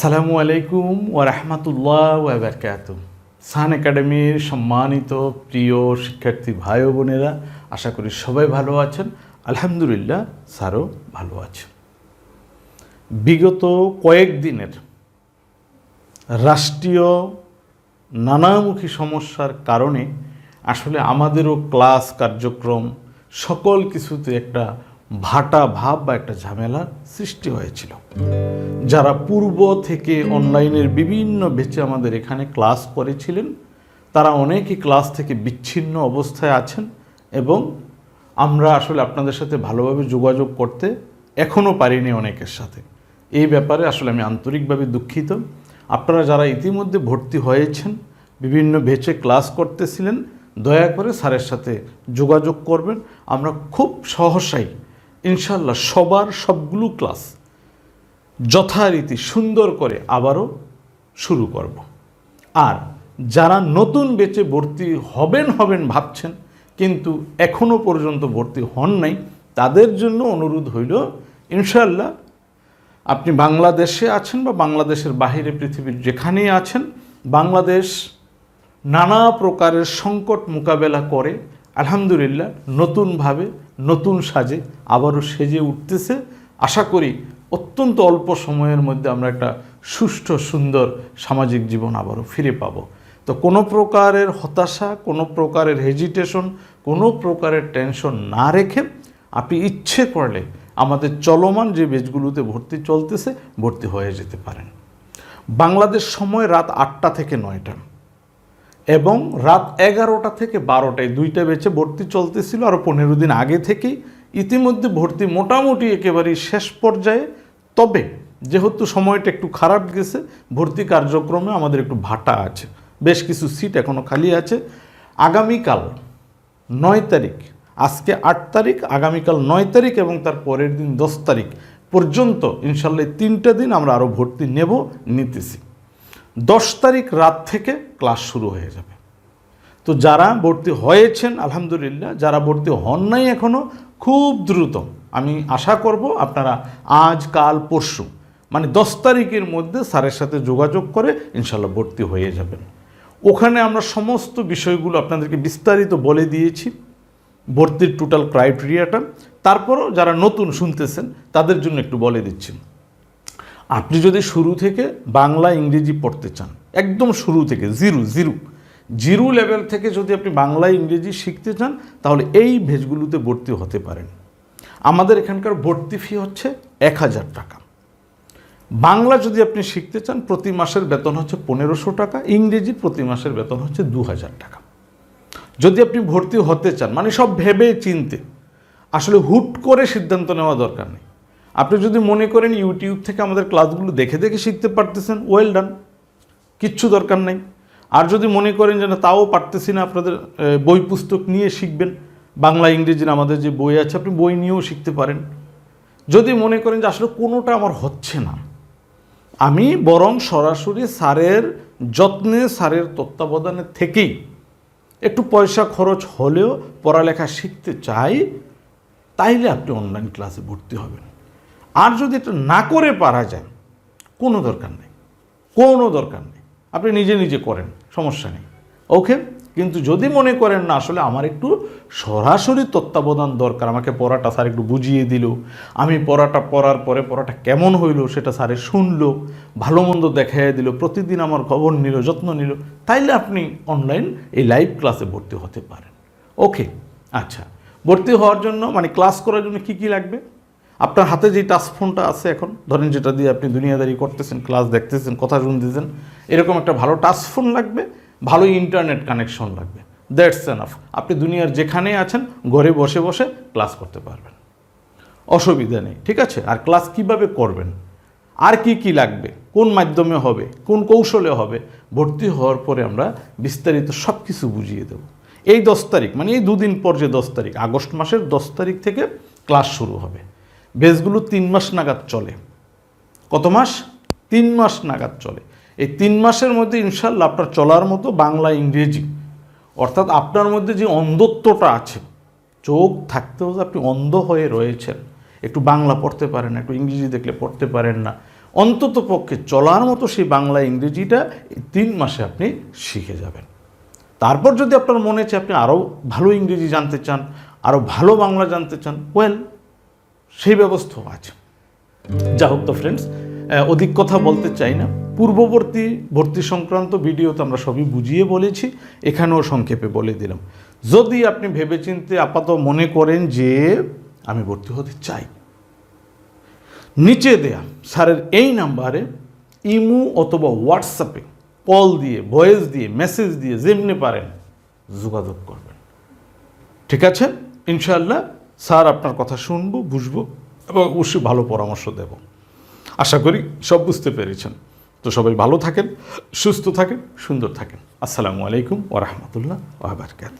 আসসালামু আলাইকুম ওরহমতুল্লাহ ওবরকাত সান একাডেমির সম্মানিত প্রিয় শিক্ষার্থী ভাই বোনেরা, আশা করি সবাই ভালো আছেন। আলহামদুলিল্লাহ, স্যারও ভালো আছেন। বিগত কয়েকদিনের রাষ্ট্রীয় নানামুখী সমস্যার কারণে আসলে আমাদেরও ক্লাস কার্যক্রম সকল কিছুতে একটা ভাটা ভাব বা একটা ঝামেলা সৃষ্টি হয়েছিল। যারা পূর্ব থেকে অনলাইনের বিভিন্ন বেচে আমাদের এখানে ক্লাস করেছিলেন, তারা অনেকেই ক্লাস থেকে বিচ্ছিন্ন অবস্থায় আছেন এবং আমরা আসলে আপনাদের সাথে ভালোভাবে যোগাযোগ করতে এখনও পারিনি অনেকের সাথে। এই ব্যাপারে আসলে আমি আন্তরিকভাবে দুঃখিত। আপনারা যারা ইতিমধ্যে ভর্তি হয়েছেন, বিভিন্ন বেচে ক্লাস করতেছিলেন, দয়া করে স্যারের সাথে যোগাযোগ করবেন। আমরা খুব সহসাই ইনশাল্লাহ সবার সবগুলো ক্লাস যথারীতি সুন্দর করে আবারও শুরু করব। আর যারা নতুন বেচে ভর্তি হবেন হবেন ভাবছেন, কিন্তু এখনও পর্যন্ত ভর্তি হন নাই, তাদের জন্য অনুরোধ হইল ইনশাল্লাহ আপনি বাংলাদেশে আছেন বা বাংলাদেশের বাহিরে পৃথিবীর যেখানেই আছেন, বাংলাদেশ নানা প্রকারের সংকট মোকাবেলা করে আলহামদুলিল্লাহ, নতুনভাবে, নতুন সাজে আবারও সেজে উঠতেছে। আশা করি অত্যন্ত অল্প সময়ের মধ্যে আমরা একটা সুষ্ঠু, সুন্দর সামাজিক জীবন আবারও ফিরে পাব। তো কোনো প্রকারের হতাশা, কোনো প্রকারের হেজিটেশন কোনো প্রকারের টেনশন না রেখে আপনি ইচ্ছে করলে আমাদের চলমান যে বেচগুলোতে ভর্তি চলতেছে, ভর্তি হয়ে যেতে পারেন। বাংলাদেশ সময় রাত আটটা থেকে নয়টা। এবং রাত এগারোটা থেকে বারোটায় দুইটা বেচে ভর্তি চলতেছিল আরও পনেরো দিন আগে থেকেই। ইতিমধ্যে ভর্তি মোটামুটি একেবারেই শেষ পর্যায়ে। তবে যেহেতু সময়টা একটু খারাপ গেছে, ভর্তি কার্যক্রমে আমাদের একটু ভাটা আছে। বেশ কিছু সিট এখনও খালি আছে। আগামীকাল নয় তারিখ, আজকে আট তারিখ, আগামীকাল নয় তারিখ এবং তার পরের দিন দশ তারিখ পর্যন্ত ইনশাল্লাহ তিনটা দিন আমরা আরও ভর্তি নেব, নিতেছি। দশ তারিখ রাত থেকে ক্লাস শুরু হয়ে যাবে। তো যারা ভর্তি হয়েছেন, আলহামদুলিল্লাহ, যারা ভর্তি হন নাই এখনও খুব দ্রুত। আমি আশা করব আপনারা আজ, কাল, পরশু মানে দশ তারিখের মধ্যে স্যারের সাথে যোগাযোগ করে ইনশাল্লাহ ভর্তি হয়ে যাবেন। ওখানে আমরা সমস্ত বিষয়গুলো আপনাদেরকে বিস্তারিত বলে দিয়েছি, ভর্তির টোটাল ক্রাইটেরিয়াটা তারপরও যারা নতুন শুনতেছেন, তাদের জন্য একটু বলে দিচ্ছি। আপনি যদি শুরু থেকে বাংলা, ইংরেজি পড়তে চান, একদম শুরু থেকে, জিরো জিরো জিরো লেভেল থেকে যদি আপনি বাংলা, ইংরেজি শিখতে চান, তাহলে এই ভেজগুলোতে ভর্তি হতে পারেন। আমাদের এখানকার ভর্তি ফি হচ্ছে এক হাজার টাকা। বাংলা যদি আপনি শিখতে চান, প্রতি মাসের বেতন হচ্ছে পনেরোশো টাকা, ইংরেজি প্রতি মাসের বেতন হচ্ছে দু হাজার টাকা। যদি আপনি ভর্তি হতে চান মানে সব ভেবে চিনতে আসলে হুট করে সিদ্ধান্ত নেওয়া দরকার নেই। আপনি যদি মনে করেন ইউটিউব থেকে আমাদের ক্লাসগুলো দেখে দেখে শিখতে পারতেছেন ওয়েল ডান কিচ্ছু দরকার নেই। আর যদি মনে করেন যে না, তাও পারতেছি না আপনাদের বই পুস্তক নিয়ে শিখবেন, বাংলা, ইংরেজির আমাদের যে বই আছে, আপনি বই নিয়েও শিখতে পারেন। যদি মনে করেন যে আসলে কোনোটা আমার হচ্ছে না, আমি বরং সরাসরি স্যারের যত্নে, স্যারের তত্ত্বাবধানে থেকেই একটু পয়সা খরচ হলেও পড়ালেখা শিখতে চাই, তাইলে আপনি অনলাইন ক্লাসে ভর্তি হবেন। আর যদি এটা না করে পারা যায়, কোনো দরকার নেই। কোনো দরকার নেই। আপনি নিজে নিজে করেন, সমস্যা নেই। ওকে? কিন্তু যদি মনে করেন, না, আসলে আমার একটু সরাসরি তত্ত্বাবধান দরকার, আমাকে পড়াটা স্যার একটু বুঝিয়ে দিল। আমি পড়াটা পড়ার পরে পড়াটা কেমন হইল সেটা স্যারে শুনলো, ভালো মন্দ দেখাইয়া দিল, প্রতিদিন আমার খবর নিল, যত্ন নিল, তাইলে আপনি অনলাইন এই লাইভ ক্লাসে ভর্তি হতে পারেন। ওকে? আচ্ছা। ভর্তি হওয়ার জন্য মানে ক্লাস করার জন্য কি কি লাগবে? আপনার হাতে যে টাচ ফোনটা আছে এখন, ধরেন যেটা দিয়ে আপনি দুনিয়াদারি করতেছেন ক্লাস দেখতেছেন, কথা শুনতেছেন, এরকম একটা ভালো টাচ ফোন লাগবে, ভালো ইন্টারনেট কানেকশন লাগবে। দ্যাটস এনাফ আপনি দুনিয়ার যেখানে আছেন, ঘরে বসে বসে ক্লাস করতে পারবেন। অসুবিধা নেই, ঠিক আছে? আর ক্লাস কীভাবে করবেন? আর কি কি লাগবে? কোন মাধ্যমে হবে? কোন কৌশলে হবে? ভর্তি হওয়ার পরে আমরা বিস্তারিত সব কিছু বুঝিয়ে দেব। এই দশ তারিখ মানে এই দুদিন পর যে দশ তারিখ, আগস্ট মাসের দশ তারিখ থেকে ক্লাস শুরু হবে। বেসগুলো তিন মাস নাগাদ চলে। কত মাস? তিন মাস নাগাদ চলে। এই তিন মাসের মধ্যে ইনশাল্লাহ আপনার চলার মতো বাংলা, ইংরেজি, অর্থাৎ আপনার মধ্যে যে অন্ধত্বটা আছে, চোখ থাকতেও আপনি অন্ধ হয়ে রয়েছেন। একটু বাংলা পড়তে পারেন, একটু ইংরেজি দেখলে পড়তে পারেন না। অন্তত পক্ষে চলার মতো সেই বাংলা, ইংরেজিটা তিন মাসে আপনি শিখে যাবেন। তারপর যদি আপনার মনে হচ্ছে আপনি আরও ভালো ইংরেজি জানতে চান, আরও ভালো বাংলা জানতে চান ওয়েল সেই ব্যবস্থাও আছে। যা হোক তো ফ্রেন্ডস অধিক কথা বলতে চাই না। পূর্ববর্তী ভর্তি সংক্রান্ত ভিডিওতে আমরা সবই বুঝিয়ে বলেছি, এখানেও সংক্ষেপে বলে দিলাম। যদি আপনি ভেবেচিন্তে আপাত মনে করেন যে আমি ভর্তি হতে চাই, নিচে দেয়া স্যারের এই নাম্বারে ইমু অথবা হোয়াটসঅ্যাপে কল দিয়ে ভয়েস দিয়ে মেসেজ দিয়ে, যেমনি পারেন যোগাযোগ করবেন। ঠিক আছে? ইনশাআল্লাহ স্যার আপনার কথা শুনব, বুঝব এবং অবশ্যই ভালো পরামর্শ দেব। আশা করি সব বুঝতে পেরেছেন। তো সবাই ভালো থাকেন, সুস্থ থাকেন, সুন্দর থাকেন। আসসালামু আলাইকুম ওরহমতুল্লাহ ওবরকাত